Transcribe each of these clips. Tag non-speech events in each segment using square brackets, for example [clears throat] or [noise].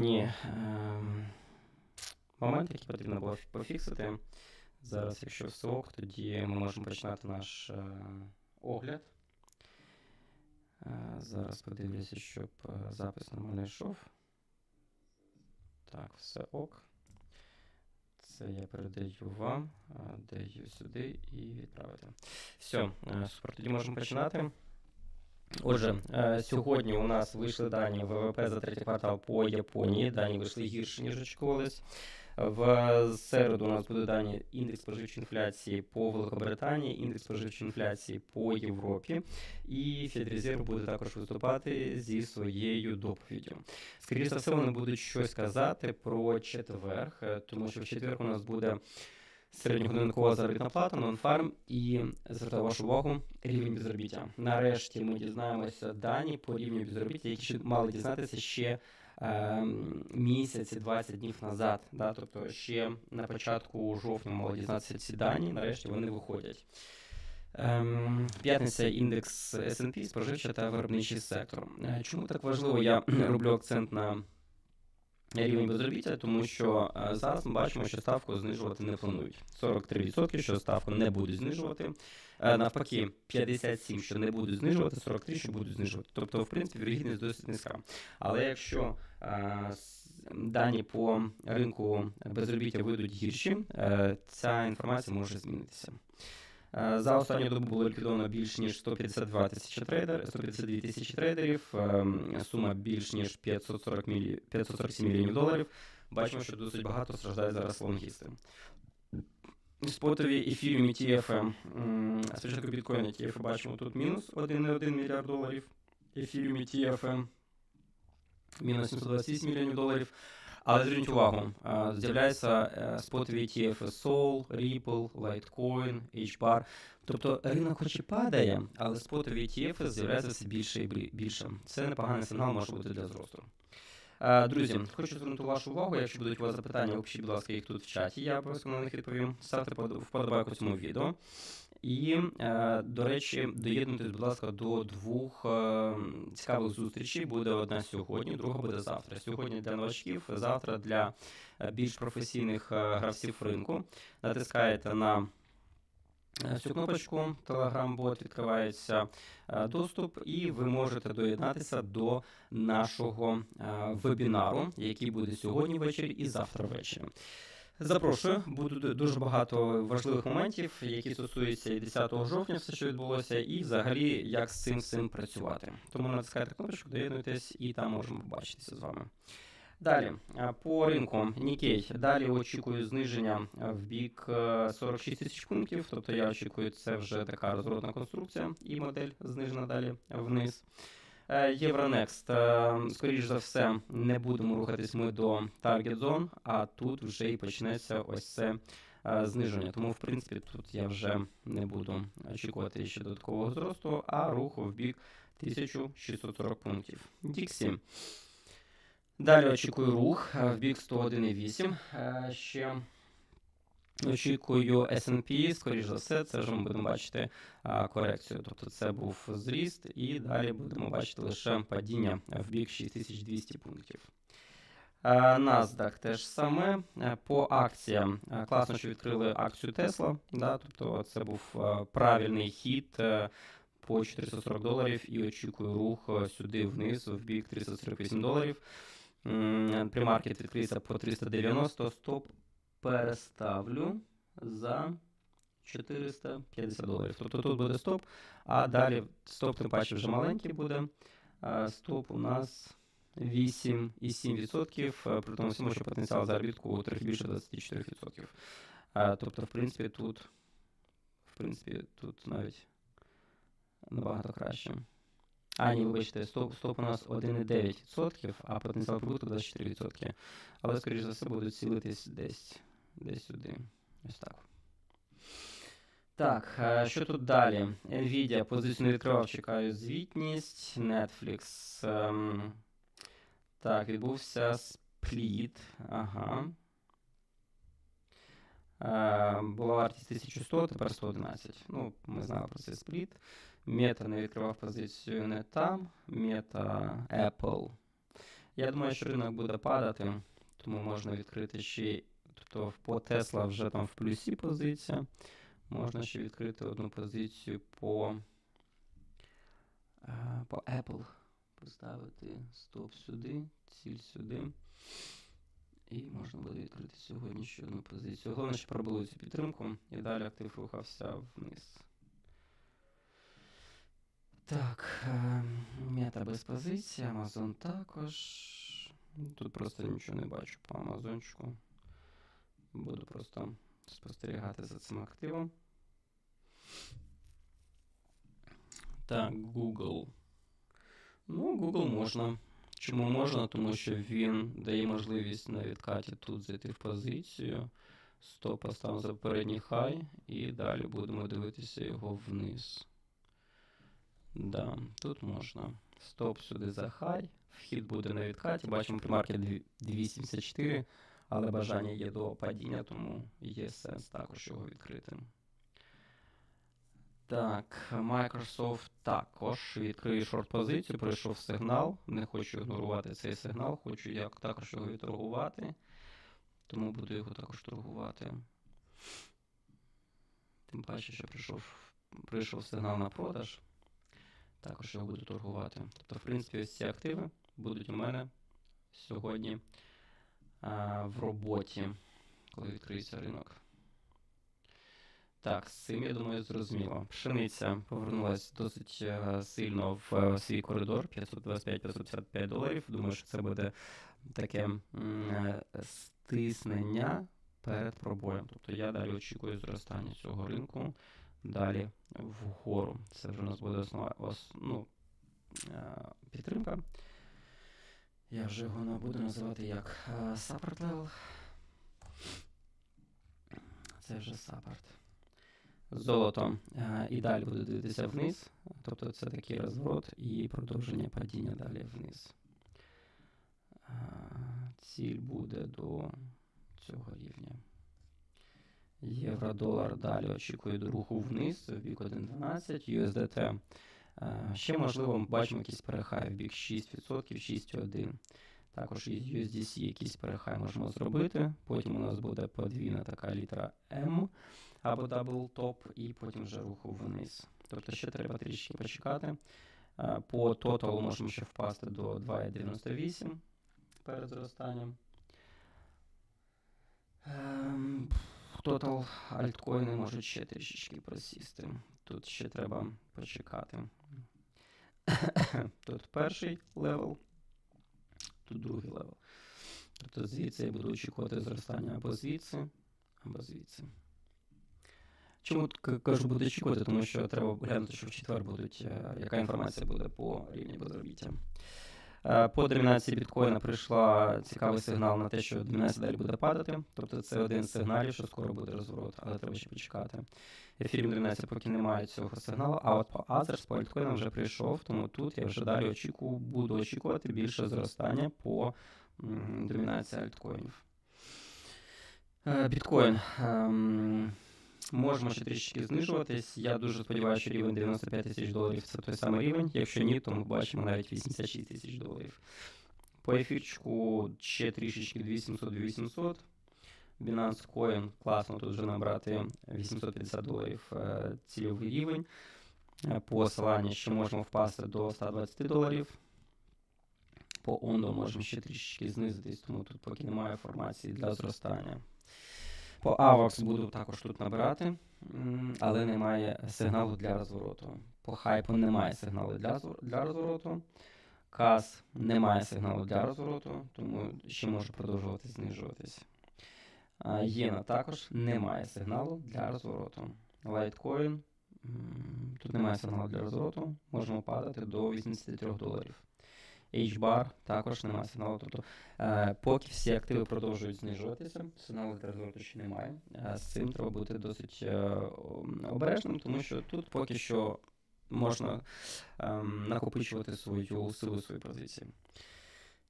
е, моменти, які потрібно було пофіксити. Зараз, якщо все ок, тоді ми можемо починати наш е, огляд. Е, зараз подивлюся, щоб е, запис нормально йшов. Так, все ок. Це я передаю вам, даю сюди і відправити. Все, супер. Тоді можемо починати. Отже, е, сьогодні у нас вийшли дані ВВП за третій квартал по Японії. Дані вийшли гірше, ніж очікувалось. В середу у нас буде дані індекс споживчої інфляції по Великобританії, індекс споживчої інфляції по Європі. І Федрезерв буде також виступати зі своєю доповіддю. Скоріше за все, вони будуть щось казати про четверг, е, тому що в четвер у нас буде середньогодинкова заробітна плата, нонфарм і звертаю вашу увагу, рівень безробіття. Нарешті ми дізнаємося дані по рівню безробіття, які мали дізнатися ще е, місяці 20 днів назад. Да? Тобто ще на початку жовтня мали дізнатися ці дані, нарешті вони виходять. Ем, П'ятниця індекс S&P, споживча та виробничий сектор. Е, Чому так важливо? Я [clears throat] роблю акцент на рівень безробіття, тому що е, зараз ми бачимо, що ставку знижувати не планують. 43%, що ставку не будуть знижувати. Е, Навпаки, 57, що не будуть знижувати, 43, що будуть знижувати. Тобто, в принципі, вірогідність досить низька. Але якщо е, дані по ринку безробіття вийдуть гірші, ця інформація може змінитися. Е, За останню добу було ліквідовано більш ніж 152 тисячі трейдер, 152 тисячі трейдерів, ем, сума більш ніж 540 мілі... 547 мільйонів доларів. Бачимо, що досить багато страждають зараз лонгісти. Спотові ETF, м, спочатку біткоін ETF бачимо тут мінус 1,1 мільярд доларів. Ефіріум ETF мінус 728 мільйонів доларів. Але зверніть увагу, е, спотові ETF Sol, Ripple, Litecoin, HBAR. Тобто ринок хоч і падає, але спотові ETF з'являються все більше і більше. Це непоганий сигнал може бути для зросту. Е, Друзі, хочу звернути вашу увагу. Якщо будуть у вас запитання, опишіть, будь ласка, їх тут в чаті. Я обов'язково на них відповім. Ставте под- вподобайку цьому відео. І, е, до речі, доєднуйтесь, будь ласка, до двох е, цікавих зустрічей. Буде одна сьогодні, друга буде завтра. Сьогодні для новачків, завтра для е, більш професійних гравців ринку. Натискаєте на цю кнопочку, Telegram-бот відкривається е, доступ, і ви можете доєднатися до нашого вебінару, який буде сьогодні ввечері і завтра ввечері. Запрошую, буде дуже багато важливих моментів, які стосуються і 10 жовтня, все, що відбулося, і взагалі як з цим всім працювати. Тому натискайте кнопочку, доєднуйтесь, і там можемо побачитися з вами. Далі по ринку Нікей. Далі очікую зниження в бік е, 46 тисяч пунктів. Тобто я очікую, це вже така розворотна конструкція і модель знижена далі вниз. Е, Євронекст. Е, Скоріш за все, не будемо рухатись ми до Target Zone, а тут вже і почнеться ось це е, зниження. Тому, в принципі, тут я вже не буду очікувати ще додаткового зросту, а руху в бік 1640 пунктів. Діксі. Далі очікую рух в бік 101,8. Е, Ще очікую S&P, скоріш за все, це вже ми будемо бачити а, корекцію. Тобто це був зріст, і далі будемо бачити лише падіння в бік 6200 пунктів. NASDAQ теж саме. Е, По акціям е, класно, що відкрили акцію Tesla. Да, тобто це був е, правильний хід по 440 доларів і очікую рух сюди вниз в бік 348 доларів. Примаркет відкрився по 390, стоп переставлю за 450 доларів. Тобто тут буде стоп, а далі стоп, тим паче вже маленький буде. Стоп у нас 8,7%, е, при тому всьому, що потенціал заробітку трохи більше 24%. Тобто, в принципі, тут, в принципі, тут навіть набагато краще. А, ні, вибачте, стоп, стоп у нас 1,9%, а потенціал прибутку 24%. Але, скоріш за все, будуть цілитись десь, десь сюди. Ось так. Так, е, що тут далі? Nvidia позицію не відкривав, чекаю звітність. Netflix. ем, Так, відбувся спліт. Ага. Е, Була вартість 1100, тепер 111. Ну, ми знали про цей спліт. Мета не відкривав позицію не там. Мета Apple. Я думаю, що ринок буде падати, тому можна відкрити ще. Тобто по Tesla вже там в плюсі позиція. Можна ще відкрити одну позицію по, е, по Apple. Поставити стоп сюди, ціль сюди. І можна буде відкрити сьогодні ще одну позицію. Головне, що пробили цю підтримку і далі актив рухався вниз. Так, е, мета без позиції, Amazon також. Тут просто нічого не бачу по Амазончику. Буду просто спостерігати за цим активом. Так, Google. Ну, Google можна. Чому можна? Тому що він дає можливість на відкаті тут зайти в позицію. Стоп поставимо за передній хай, і далі будемо дивитися його вниз. Да, тут можна. Стоп сюди за хай. Вхід буде на відкаті. Бачимо примарки 274, але бажання є до падіння, тому є сенс також його відкрити. Так, Microsoft також відкриє шорт-позицію, пройшов сигнал. Не хочу ігнорувати цей сигнал, хочу як також його відторгувати. Тому буду його також торгувати. Тим паче, що прийшов, прийшов сигнал на продаж. Також його буду торгувати. Тобто, в принципі, ось ці активи будуть у мене сьогодні в роботі, коли відкриється ринок. Так, з цим, я думаю, зрозуміло. Пшениця повернулася досить е, сильно в е, свій коридор 525-555 доларів. Думаю, що це буде таке е, стиснення перед пробоєм. Тобто я далі очікую зростання цього ринку далі вгору. Це вже у нас буде основа ос, ну, підтримка. Я вже його не буду називати як е. Це вже support. Золото е, і далі буде дивитися вниз. Тобто це такий розворот і продовження падіння далі вниз. Е, Ціль буде до цього рівня. Євро-долар далі очікує руху вниз в бік 1.12, USDT. Е, Ще, можливо, бачимо якийсь перехай в бік 6%, 6,1. Також із USDC якийсь перехай можемо зробити. Потім у нас буде подвійна така літера M або double top, і потім вже руху вниз. Тобто ще треба трішки почекати. Е, По тоталу можемо ще впасти до 2,98 перед зростанням. Ем, Тотал альткоїни можуть ще трішечки просісти. Тут ще треба почекати. [coughs] Тут перший левел, тут другий левел. Тобто звідси я буду очікувати зростання або звідси, або звідси. Чому кажу, буду очікувати? Тому що треба глянути, що в четвер будуть, е, яка інформація буде по рівні безробіття. Е, По домінації біткоїна прийшла цікавий сигнал на те, що домінація далі буде падати. Тобто це один з сигналів, що скоро буде розворот, але треба ще почекати. Ефірім домінації поки немає цього сигналу, а от по Others, по альткоїнам вже прийшов, тому тут я вже далі очікую, буду очікувати більше зростання по домінації альткоїнів. Е, Біткоін. Ем, Можемо ще трішки знижуватись. Я дуже сподіваюся, що рівень 95 тисяч доларів це той самий рівень. Якщо ні, то ми бачимо навіть 86 тисяч доларів. По ефірчику ще трішечки 2700-2800. Binance Coin класно тут вже набрати 850 доларів е, цільовий рівень. Е, По Solana ще можемо впасти до 120 доларів. По Ondo можемо ще трішечки знизитись, тому тут поки немає інформації для зростання. По AVAX буду також тут набирати, але немає сигналу для розвороту. По хайпу немає сигналу для, для розвороту. CAS немає сигналу для розвороту, тому ще може продовжувати знижуватись. Єна також немає сигналу для розвороту. М, тут немає сигналу для розвороту, можемо падати до 83 доларів. H-Bar також немає сигналу. Тобто, е, поки всі активи продовжують знижуватися, сигналу для розвороту ще немає. Е, з цим треба бути досить е, обережним, тому що тут поки що можна ем, накопичувати свою силу свої позиції.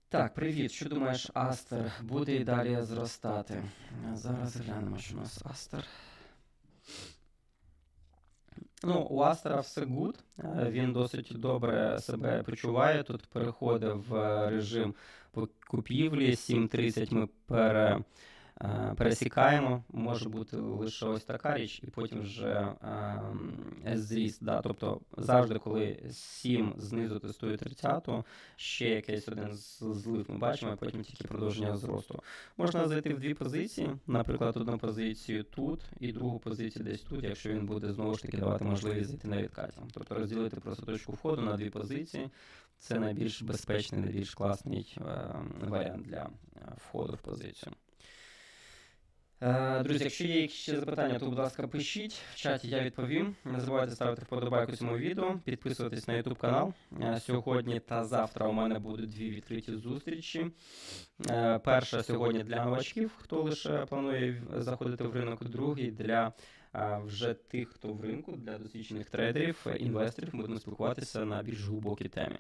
Так, привіт. Що думаєш, Астер буде і далі зростати? Е, Зараз глянемо, що у нас Астер. Ну, у Астра все гуд. Е, Він досить добре себе почуває. Тут переходив в режим покупівлі 7.30 ми пере, е, пересікаємо. Може бути лише ось така річ, і потім вже е, зріст. Да? Тобто завжди, коли 7 знизу тестує 30, ще якийсь один злив ми бачимо, а потім тільки продовження зросту. Можна зайти в дві позиції, наприклад, одну позицію тут і другу позицію десь тут, якщо він буде знову ж таки давати можливість зайти на відкаті. Тобто розділити просто точку входу на дві позиції. Це найбільш безпечний, найбільш класний е, варіант для е, входу в позицію. Е, Друзі, якщо є ще запитання, то, будь ласка, пишіть в чаті, я відповім. Не забувайте ставити вподобайку цьому відео, підписуватись на YouTube канал. Е, Сьогодні та завтра у мене будуть дві відкриті зустрічі. Е, Перша сьогодні для новачків, хто лише планує заходити в ринок, другий для вже тих, хто в ринку, для досвідчених трейдерів, інвесторів. Будемо спілкуватися на більш глибокій темі.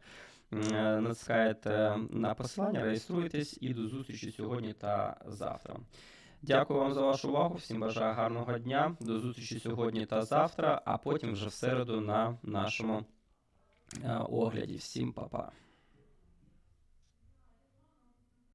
Натискаєте на посилання, реєструєтесь і до зустрічі сьогодні та завтра. Дякую вам за вашу увагу. Всім бажаю гарного дня. До зустрічі сьогодні та завтра, а потім вже в середу на нашому е, огляді. Всім па-па.